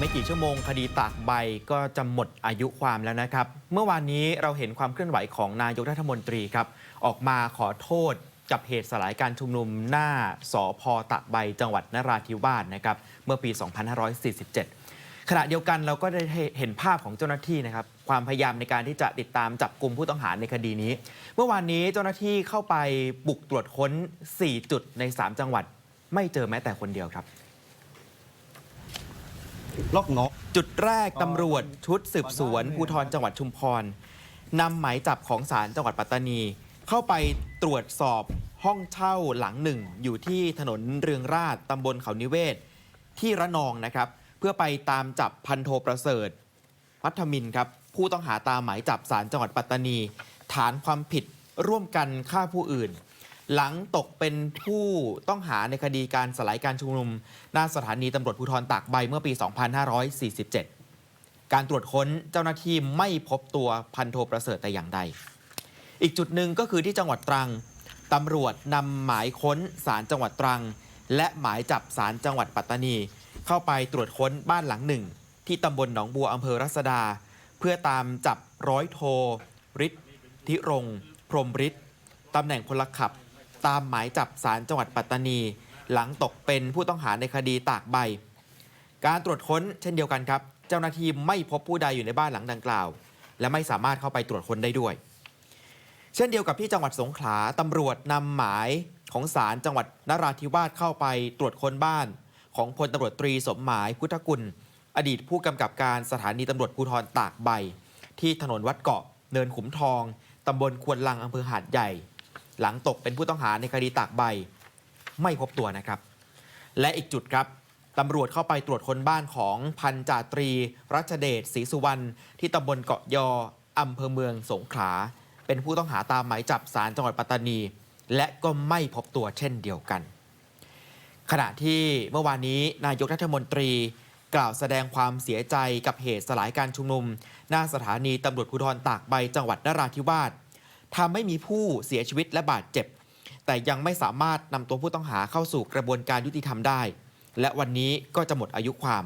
ไม่กี่ชั่วโมงคดีตากใบก็จะหมดอายุความแล้วนะครับ เมื่อวานนี้เราเห็นความเคลื่อนไหวของนายกรัฐมนตรีครับ ออกมาขอโทษกับเหตุสลายการชุมนุมหน้าสอพตากใบจังหวัดนราธิวาสนะครับ เมื่อปี 2547 ขณะเดียวกันเราก็ได้เห็นภาพของเจ้าหน้าที่นะครับ ความพยายามในการที่จะติดตามจับกลุ่มผู้ต้องหาในคดีนี้ เมื่อวานนี้เจ้าหน้าที่เข้าไปบุกตรวจค้น 4 จุดใน 3 จังหวัด ไม่เจอแม้แต่คนเดียวครับ ล็อกนกจุดแรกตำรวจชุดสืบสวนภูธรจังหวัดชุมพรนำหมายจับของศาลจังหวัดปัตตานี เข้าไปตรวจสอบห้องเช่าหลังหนึ่ง อยู่ที่ถนนเรืองราษฎร์ตำบลเขานิเวศ ที่ระนองนะครับ เพื่อไปตามจับพันโทประเสริฐพัฒมินครับ ผู้ต้องหาตามหมายจับศาลจังหวัดปัตตานี ฐานความผิดร่วมกันฆ่าผู้อื่น หลังตกเป็นผู้ต้องหาในคดีการสลายการชุมนุม หน้าสถานีตำรวจภูธรตากใบเมื่อปี 2547 การตรวจค้นเจ้าหน้าที่ไม่พบตัวพันโทประเสริฐแต่อย่างใด อีกจุดหนึ่งก็คือที่จังหวัดตรังตำรวจนำหมายค้นศาลจังหวัดตรัง และหมายจับศาลจังหวัดปัตตานี เข้าไปตรวจค้นบ้านหลังหนึ่ง ที่ตำบลหนองบัวอำเภอรัศดา เพื่อตามจับร้อยโทฤทธิรงค์พรมฤทธิ์ตำแหน่งพลขับ ตามหมายจับศาลจังหวัดปัตตานี หลังตกเป็นผู้ต้องหาในคดีตากใบ การตรวจค้นเช่นเดียวกันครับ เจ้าหน้าที่ไม่พบผู้ใดอยู่ในบ้านหลังดังกล่าว และไม่สามารถเข้าไปตรวจค้นได้ด้วย เช่นเดียวกับที่จังหวัดสงขลาตำรวจนำหมายของศาลจังหวัดนราธิวาสเข้าไปตรวจค้นบ้าน ของพลตำรวจตรีสมหมายพุทธกุล อดีตผู้กำกับการสถานีตำรวจภูธรตากใบ ที่ถนนวัดเกาะเนินขุมทองตำบลควนลังอำเภอหาดใหญ่ หลังตกเป็นผู้ต้องหาในคดีตากใบ ไม่พบตัวนะครับ และอีกจุดครับตำรวจเข้าไปตรวจค้นบ้านของพันจ่าตรี รัชเดชศรีสุวรรณที่ตำบลเกาะยออำเภอเมืองสงขลาเป็นผู้ต้องหาตามหมายจับศาลจังหวัดปัตตานี และก็ไม่พบตัวเช่นเดียวกัน ขณะที่เมื่อวานนี้นายกรัฐมนตรีกล่าวแสดงความเสียใจกับเหตุสลายการชุมนุม หน้าสถานีตำรวจภูธรตากใบจังหวัดนราธิวาส ทำให้มีผู้เสียชีวิตและบาดเจ็บ แต่ยังไม่สามารถนำตัวผู้ต้องหาเข้าสู่กระบวนการยุติธรรมได้ และวันนี้ก็จะหมดอายุความ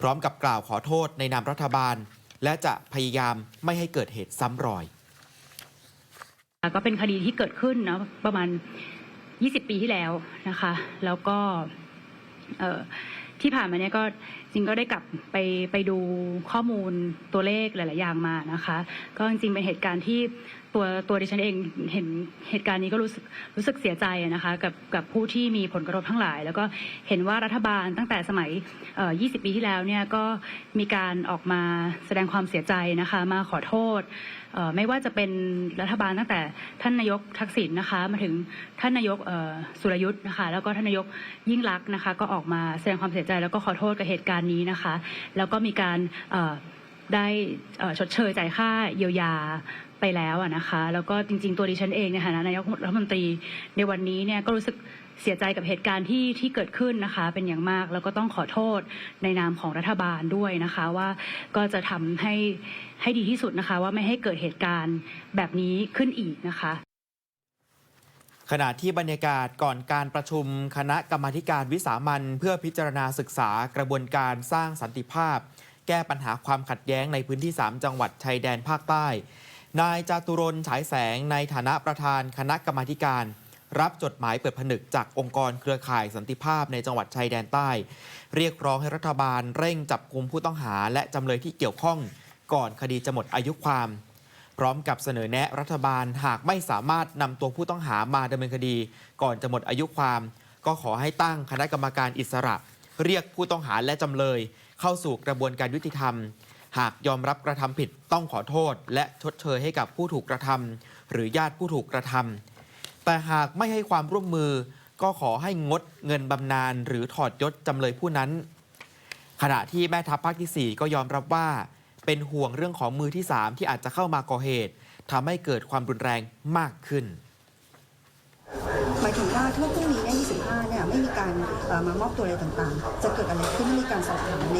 พร้อมกับกล่าวขอโทษในนามรัฐบาล และจะพยายามไม่ให้เกิดเหตุซ้ำรอย ก็เป็นคดีที่เกิดขึ้นเนาะประมาณ 20 ปีที่แล้วนะคะ แล้วก็ที่ผ่านมาเนี่ยก็จริงก็ได้กลับไปไปดูข้อมูลตัวเลขหลาย ๆ อย่างมานะคะ ก็จริงเป็นเหตุการณ์ที่ ตัวตัวดิฉันเองเห็นเหตุการณ์นี้ก็รู้สึกรู้สึกเสียใจนะคะกับกับผู้ที่มีผลกระทบทั้งหลาย แล้วก็เห็นว่ารัฐบาลตั้งแต่สมัย 20 ปีที่แล้วเนี่ยก็มีการออกมาแสดงความเสียใจนะคะมาขอโทษไม่ว่าจะเป็นรัฐบาลตั้งแต่ท่านนายกทักษิณนะคะมาถึงท่านนายกสุรยุทธ์นะคะแล้วก็ท่านนายกยิ่งลักษณ์นะคะก็ออกมาแสดงความเสียใจแล้วก็ขอโทษกับเหตุการณ์นี้นะคะ แล้วก็มีการได้ชดเชยจ่ายค่าเยียวยา ไปแล้วอะนะคะ แล้วก็จริง ๆ ตัวดิฉันเองในฐานะนายกรัฐมนตรีในวันนี้เนี่ยก็รู้สึกเสียใจกับเหตุการณ์ที่ที่เกิดขึ้นนะคะ เป็นอย่างมากแล้วก็ต้องขอโทษในนามของรัฐบาลด้วยนะคะว่าก็จะทำให้ให้ดีที่สุดนะคะ ว่าไม่ให้เกิดเหตุการณ์แบบนี้ขึ้นอีกนะคะขณะที่บรรยากาศก่อนการประชุมคณะกรรมาธิการวิสามันเพื่อพิจารณาศึกษากระบวนการสร้างสันติภาพ แก้ปัญหาความขัดแย้งในพื้นที่ 3 จังหวัดชายแดนภาคใต้ นายจาตุรนฉายแสงในฐานะประธานคณะกรรมาการ รับจดหมายเปิดผนึกจากองค์กรเครือข่ายสันติภาพในจังหวัดชายแดนใต้ เรียกร้องให้รัฐบาลเร่งจับกุมผู้ต้องหาและจำเลยที่เกี่ยวข้อง ก่อนคดีจะหมดอายุความ พร้อมกับเสนอแนะรัฐบาลหากไม่สามารถนำตัวผู้ต้องหามาดำเนินคดี ก่อนจะหมดอายุความ ก็ขอให้ตั้งคณะกรรมการอิสระ เรียกผู้ต้องหาและจำเลย เข้าสู่กระบวนการยุติธรรม หากยอมรับกระทำผิดต้องขอโทษ และชดเชยให้กับผู้ถูกกระทำหรือญาติผู้ถูกกระทำแต่หากไม่ให้ความร่วมมือ ก็ขอให้งดเงินบำนาญหรือถอดยศจำเลยผู้นั้น ขณะที่แม่ทัพภาคที่ 4 ก็ยอมรับว่า เป็นห่วงเรื่องของมือที่ 3 ที่อาจจะเข้ามาก่อเหตุทำให้เกิดความรุนแรงมากขึ้น หมายถึงว่าถ้าพรุ่งนี้เนี่ย25 เนี่ยไม่มีการมามอบตัวอะไรต่างๆ จะเกิดอะไรขึ้นมีการสอบถามใน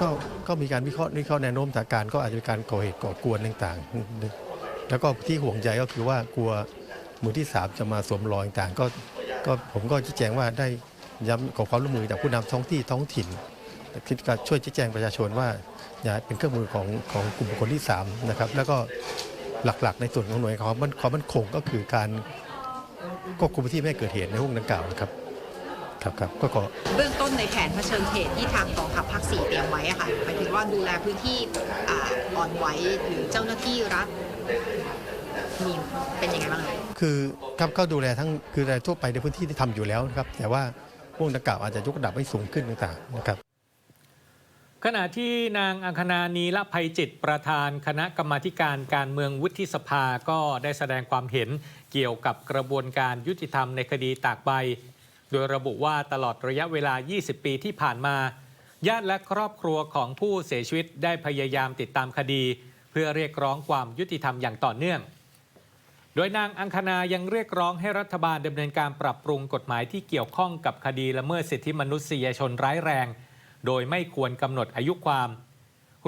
ก็ก็มีการวิเคราะห์วิเคราะห์แนวโน้มสถานการณ์ก็อาจจะมีการก่อเหตุก่อกวนต่างๆ แล้วก็ที่ห่วงใจก็คือว่ากลัวมือที่สามจะมาสวมรอยต่างๆก็ก็ผมก็ชี้แจงว่าได้ย้ำขอความร่วมมือจากผู้นำท้องที่ท้องถิ่นคิดการช่วยชี้แจงประชาชนว่าอย่าเป็นเครื่องมือของของกลุ่มคคลที่3นะครับแล้วก็หลักๆ ในส่วนของหน่วยความมั่นความมั่นคงก็คือการ ควบคุมที่ไม่ให้เกิดเหตุในห้องดังกล่าวนะครับครับครับก็ขอ เบื้องต้นในแผนเผชิญเหตุที่ทางกองทัพภาคสี่เตรียมไว้อะค่ะหมายถึงว่าดูแลพื้นที่อ่าอ่อนไหวหรือเจ้าหน้าที่รัฐมีเป็นยังไงบ้างคะคือครับก็ดูแลทั้งคือดูแลทั่วไปในพื้นที่ที่ทำอยู่แล้วนะครับ แต่ว่าพวกดังกล่าวอาจจะยกระดับให้สูงขึ้นต่างๆนะครับ ขณะที่นางอังคณานีละภัยจิตประธานคณะกรรมาการการเมืองวุฒิสภาก็ได้แสดงความเห็นเกี่ยวกับกระบวนการยุติธรรมในคดีตากใบ โดยระบุว่าตลอดระยะเวลา 20 ปีที่ผ่านมา ญาติและครอบครัวของผู้เสียชีวิตได้พยายามติดตามคดี เพื่อเรียกร้องความยุติธรรมอย่างต่อเนื่อง โดยนางอังคณายังเรียกร้องให้รัฐบาลดำเนินการปรับปรุงกฎหมายที่เกี่ยวข้องกับคดีละเมิดสิทธิมนุษยชนร้ายแรง โดยไม่ควรกำหนดอายุความ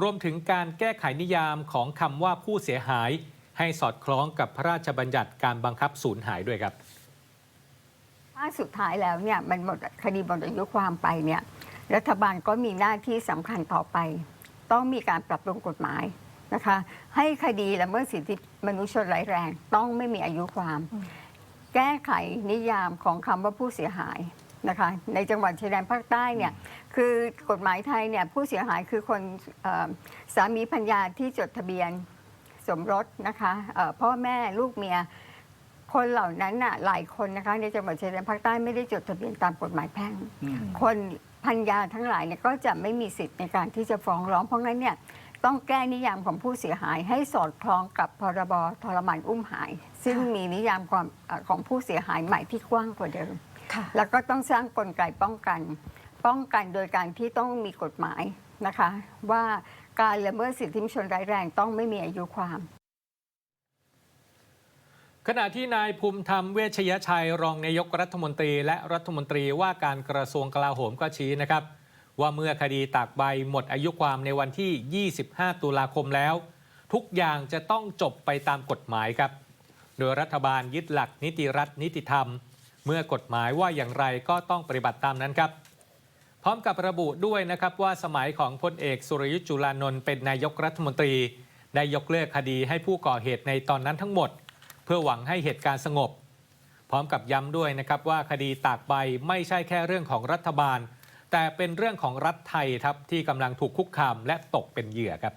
รวมถึงการแก้ไขนิยามของคำว่าผู้เสียหาย ให้สอดคล้องกับพระราชบัญญัติการบังคับสูญหายด้วยครับ ถ้าสุดท้ายแล้วเนี่ยมันหมดคดีหมดอายุความไปเนี่ยรัฐบาลก็มีหน้าที่สำคัญต่อไป ต้องมีการปรับปรุงกฎหมายนะคะ ให้คดีละเมิดสิทธิมนุษยชนร้ายแรง ต้องไม่มีอายุความ แก้ไขนิยามของคำว่าผู้เสียหาย นะคะในจังหวัดชายแดนภาคใต้เนี่ยคือกฎหมายไทยเนี่ยผู้เสียหายคือคนเอ่อสามีพัญญาที่จดทะเบียนสมรสนะคะเอ่อพ่อแม่ลูกเมียคนเหล่านั้นน่ะหลายคนนะคะในจังหวัดชายแดนภาคใต้ไม่ได้จดทะเบียนตามกฎหมายแพ่งคนพันยาทั้งหลายเนี่ยก็จะไม่มีสิทธิ์ในการที่จะฟ้องร้อง เพราะงั้นเนี่ยต้องแก้นิยามของผู้เสียหายให้สอดคล้องกับพรบทรมานอุ้มหาย ซึ่งมีนิยามความเอ่อของผู้เสียหายใหม่ที่กว้างกว่าเดิมค่ะ แล้วก็ต้องสร้างกลไกป้องกัน ป้องกันโดยการที่ต้องมีกฎหมายนะคะ ว่าการละเมิดสิทธิมนุษยชนร้ายแรงต้องไม่มีอายุความ ขณะที่นายภูมิธรรมเวชยชัยรองนายกรัฐมนตรี และรัฐมนตรีว่าการกระทรวงกลาโหมก็ชี้นะครับ ว่าเมื่อคดีตากใบหมดอายุความในวันที่ 25 ตุลาคมแล้ว ทุกอย่างจะต้องจบไปตามกฎหมายครับ โดยรัฐบาลยึดหลักนิติรัฐนิติธรรม เมื่อกฎหมายว่าอย่างไรก็ต้องปฏิบัติตามนั้นครับพร้อมกับระบุด้วยนะครับว่าสมัยของพลเอกสุรยุทธ์จุลานนท์เป็นนายกรัฐมนตรี ได้ยกเลิกคดีให้ผู้ก่อเหตุในตอนนั้นทั้งหมด เพื่อหวังให้เหตุการณ์สงบ พร้อมกับย้ำด้วยนะครับว่าคดีตากใบไม่ใช่แค่เรื่องของรัฐบาล แต่เป็นเรื่องของรัฐไทยครับที่กำลังถูกคุกคามและตกเป็นเหยื่อครับ